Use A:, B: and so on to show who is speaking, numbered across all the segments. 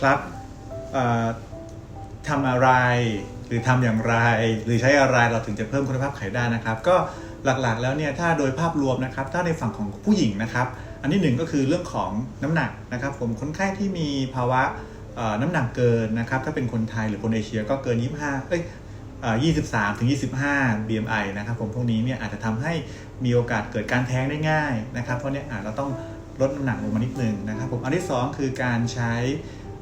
A: ครับทำอะไรหรือทำอย่างไร หรือใช้อะไรเราถึงจะเพิ่มคุณภาพไข่ได้นะครับ ก็หลักๆแล้วเนี่ยถ้าโดยภาพรวมนะครับ ถ้าในฝั่งของผู้หญิงนะครับ อันที่หนึ่งก็คือเรื่องของน้ำหนักนะครับ ผมคนไข้ที่มีภาวะน้ำหนักเกินนะครับ ถ้าเป็นคนไทยหรือคนเอเชียก็เกิน 25 เอ้ยเอ่อ23ถึง25 BMI นะครับ ผมพวกนี้เนี่ยอาจจะทำให้มีโอกาสเกิดการแท้งได้ง่ายนะครับ เพราะเนี่ยอาจเราต้องลดน้ำหนักลงมานิดนึงนะครับ ผมอันที่สองคือการใช้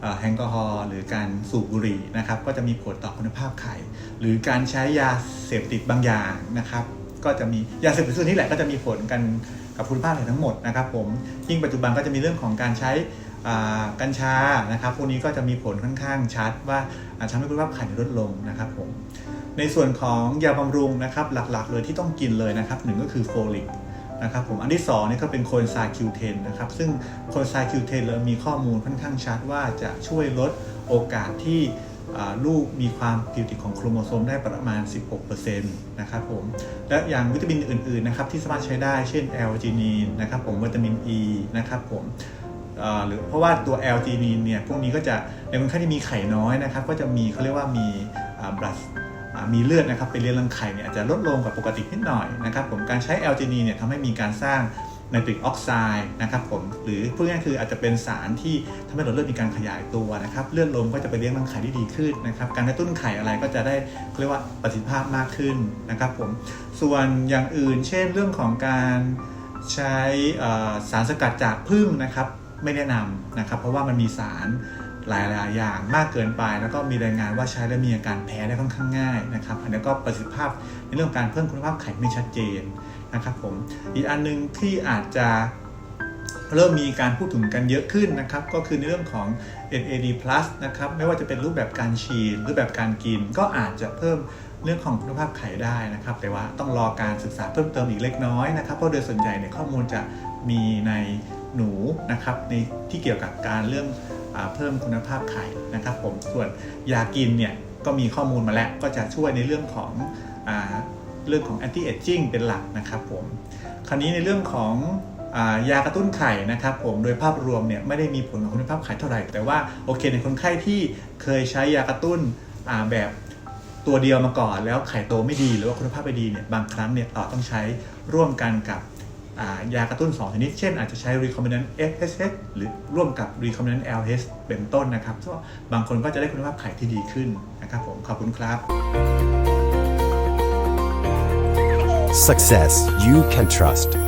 A: แอลกอฮอล์หรือการสูบบุหรี่นะครับก็จะมีผลต่อคุณภาพไข่ หรือการใช้ยาเสพติดบางอย่างนะครับ ก็จะมียาเสพติดส่วนนี้แหละก็จะมีผลกันกับคุณภาพไข่ทั้งหมดนะครับผมยิ่งปัจจุบันก็จะมีเรื่องของการใช้กัญชานะครับพวกนี้ก็จะมีผลค่อนข้างชัดว่าอาจทำให้คุณภาพไข่ลดลงนะครับผมในส่วนของยาบำรุงนะครับหลักๆ เลยที่ต้องกินเลยนะครับหนึ่งก็คือโฟลิก นะครับผมอันที่สองนี่ก็เป็นโคเอนไซม์คิวเทนนะครับซึ่งโคเอนไซม์คิวเทนเรามีข้อมูลค่อนข้างชัดว่าจะช่วยลดโอกาสที่ลูกมีความผิดปกติของโครโมโซมได้ประมาณ 16%นะครับผม และอย่างวิตามินอื่นๆนะครับที่สามารถใช้ได้เช่นแอลจีนีนนะครับผมวิตามินอ e, ีนะครับผมหรือเพราะว่าตัวแอลจีนีนเนี่ยพวกนี้ก็จะในคนไข้ที่มีไข่น้อยนะครับ ก็จะมีเขาเรียกว่ามีบลัด มีเลือดนะครับไปเลี้ยงรังไข่เนี่ยอาจจะลดลงกว่าปกตินิดหน่อยนะครับผมการใช้แอลจีนีนเนี่ยทำให้มีการสร้างไนตริกออกไซด์นะครับผมหรือพูดง่ายคืออาจจะเป็นสารที่ทำให้หลอดเลือดมีการขยายตัวนะครับเลือดลมก็จะไปเลี้ยงรังไข่ที่ดีขึ้นนะครับการกระตุ้นไข่อะไรก็จะได้เรียกว่าประสิทธิภาพมากขึ้นนะครับผมส่วนอย่างอื่น เช่นเรื่องของการใช้สารสกัดจากพึ่งนะครับไม่แนะนำนะครับเพราะว่ามันมีสาร หลายๆอย่างมากเกินไป แล้วก็มีรายงานว่าใช้แล้วมีอาการแพ้ได้ค่อนข้างง่ายนะครับอันนี้ก็ประสิทธิภาพในเรื่องการเพิ่มคุณภาพไข่ไม่ชัดเจนนะครับผมอีกอันหนึงที่อาจจะเริ่มมีการพูดถึงกันเยอะขึ้นนะครับ ก็คือในเรื่องของ NAD+ นะครับ ไม่ว่าจะเป็นรูปแบบการฉีดรูปแบบการกิน ก็อาจจะเพิ่มเรื่องของคุณภาพไข่ได้นะครับ แต่ว่าต้องรอการศึกษาเพิ่มเติมอีกเล็กน้อยนะครับ เพราะโดยส่วนใหญ่เนี่ยข้อมูลจะมีในหนูนะครับในที่เกี่ยวกับการเรื่อง เพิ่มคุณภาพไข่นะครับผมส่วนยากินเนี่ยก็มีข้อมูลมาแล้วก็จะช่วยในเรื่องของอเรื่องของ anti aging เป็นหลักนะครับผมคราวนี้ในเรื่องของยากระตุ้นไข่นะครับผมโดยภาพรวมเนี่ยไม่ได้มีผลกับคุณภาพไข่เท่าไหร่ แต่ว่าโอเคในคนไข้ที่เคยใช้ยากระตุ้นแบบตัวเดียวมาก่อน แล้วไข่โตไม่ดีหรือว่าคุณภาพไม่ดีเนี่ยบางครั้งเนี่ยเราต้องใช้ร่วมกันกับ ยากระตุ้น 2 ชนิด เช่น อาจจะใช้ recombinant FSH หรือร่วมกับ recombinant LH เป็นต้นนะครับก็บางคนก็จะได้คุณภาพไข่ที่ดีขึ้นนะครับผม ขอบคุณครับ
B: Success you can trust.